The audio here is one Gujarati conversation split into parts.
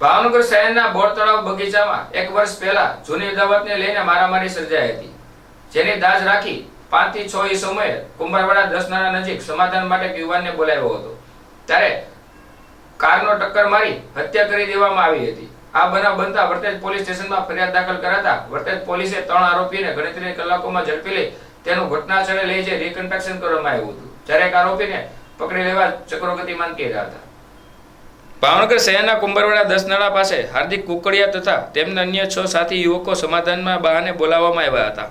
ભાવનગર શહેરના બોર તળાવ બગીચામાં એક વર્ષ પહેલા જૂની અદાવતને લઈને મારામારી સર્જાઈ હતી, જેની દાજ રાખી પાંચથી છ ઈસમોએ કુંભારવાડા દસનારા નજીક સમાધાન માટે યુવાનને બોલાવ્યો હતો. ત્યારે કારનો ટક્કર મારી હત્યા કરી દેવામાં આવી હતી. આ બનાવ બનતા વર્તેજ પોલીસ સ્ટેશનમાં ફરિયાદ દાખલ કરાતા વર્તેજ પોલીસે ત્રણ આરોપીને ગણતરીની કલાકોમાં ઝડપી લઈ તેનું ઘટના સ્થળે લઈ જઈ રિકન્સ્ટ્રક્શન કરવામાં આવ્યું હતું. જ્યારે એક આરોપીને પકડી લેવા ચક્રો ગતિમાન કર્યા હતા. ભાવનગર શહેરના કુંભરવાડા દસ નાળા પાસે હાર્દિક કુકડિયા તથા તેમના અન્ય છ સાથી યુવકો સમાધાનમાં બહાને બોલાવવામાં આવ્યા હતા.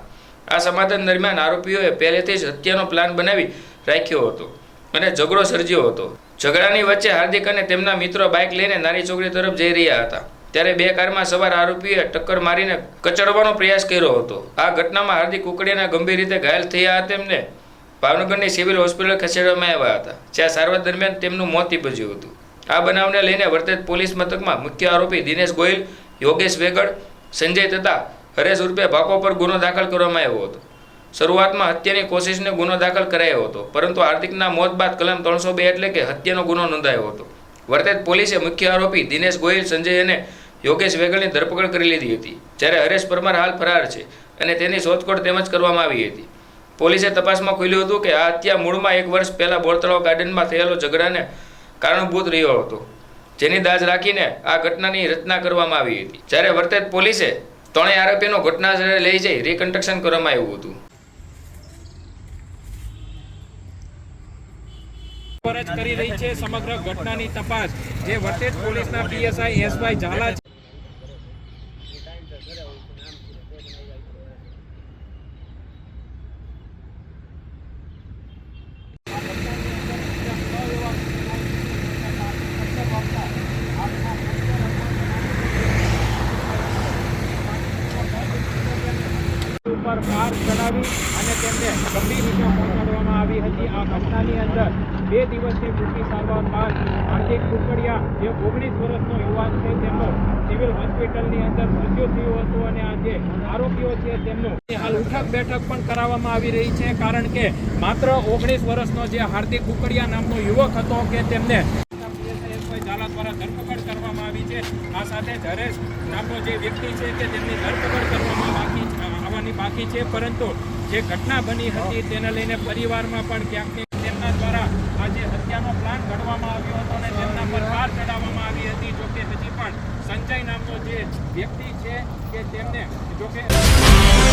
આ સમાધાન દરમિયાન આરોપીઓએ પહેલેથી જ હત્યાનો પ્લાન બનાવી રાખ્યો હતો અને ઝઘડો સર્જ્યો હતો. ઝઘડાની વચ્ચે હાર્દિક અને તેમના મિત્રો બાઇક લઈને નારી ચોકડી તરફ જઈ રહ્યા હતા. ત્યારે બે કારમાં સવાર આરોપીએ ટક્કર મારીને કચડવાનો પ્રયાસ કર્યો હતો. આ ઘટનામાં હાર્દિક કુકડિયાના ગંભીર રીતે ઘાયલ થયા હતા તેમને ભાવનગરની સિવિલ હોસ્પિટલ ખસેડવામાં આવ્યા હતા, જ્યાં સારવાર દરમિયાન તેમનું મોત નીપજ્યું હતું. આ બનાવને લઈને વર્તેજ પોલીસ મથકમાં મુખ્ય આરોપી દિનેશ ગોયલ યોગેશ વેગડ, સંજય તથા હરેશ ઉર્ફે ભાકો પર ગુનો દાખલ કરવામાં આવ્યો હતો. શરૂઆતમાં હત્યાની કોશિશને ગુનો દાખલ કરાયો હતો, પરંતુ હાર્દિકના મોત બાદ કલમ ત્રણસો બે એટલે કે હત્યાનો ગુનો નોંધાયો હતો. વર્તેજ પોલીસે મુખ્ય આરોપી દિનેશ ગોયલ સંજય અને યોગેશ વેગડની ધરપકડ કરી લીધી હતી, જ્યારે હરેશ પરમાર હાલ ફરાર છે અને તેની શોધખોળ તેમજ કરવામાં આવી હતી. પોલીસે તપાસમાં ખુલ્યું હતું કે આ હત્યા મૂળમાં એક વર્ષ પહેલાં બોરતળાવ ગાર્ડનમાં થયેલો ઝઘડાને કારણભૂત રહ્યો હતો. જેની દાજ રાખીને આ ઘટનાની રચના કરવામાં આવી હતી. જ્યારે વર્તેજ પોલીસે ત્રણેય આરોપીનો ઘટના લઈ જઈ રિકન્સ્ટ્રક્શન કરવામાં આવ્યું હતું. કરી રહી છે સમગ્ર ઘટનાની તપાસ, જે વર્તેજ પોલીસના પીએસઆઈ એસવાય ઝાલા છે. ઉપર કાર ચલાવી અને તેમને ગંભીર રીતે પહોંચાડવામાં આવી હતી આ ઘટનાની અંદર બે દિવસની ટૂંકી સારવાર બાદ હાર્દિક કુકડિયા જે ઓગણીસ વર્ષનો યુવાન છે, તેમનો સિવિલ હોસ્પિટલની અંદર મૃત્યુ થયું હતું અને આ જે આરોપીઓ છે, તેમનું હાલ ઉઠક બેઠક પણ કરાવવામાં આવી રહી છે, કારણ કે માત્ર ઓગણીસ વર્ષનો જે હાર્દિક કુકડિયા નામનો યુવક હતો કે તેમને ઝાલા દ્વારા ધરપકડ કરવામાં આવી છે આ સાથે જ હરેશ નામનો જે વ્યક્તિ છે કે તેમની ધરપકડ કરવામાં બાકી આવવાની બાકી છે, પરંતુ જે ઘટના બની હતી તેને લઈને પરિવારમાં પણ ક્યાંક તેમના દ્વારા આજે હત્યાનો પ્લાન ઘડવામાં આવ્યો હતો અને તેમના પર કાર ચડાવવામાં આવી હતી જોકે હજી પણ સંજય નામનો જે વ્યક્તિ છે કે તેમને જોકે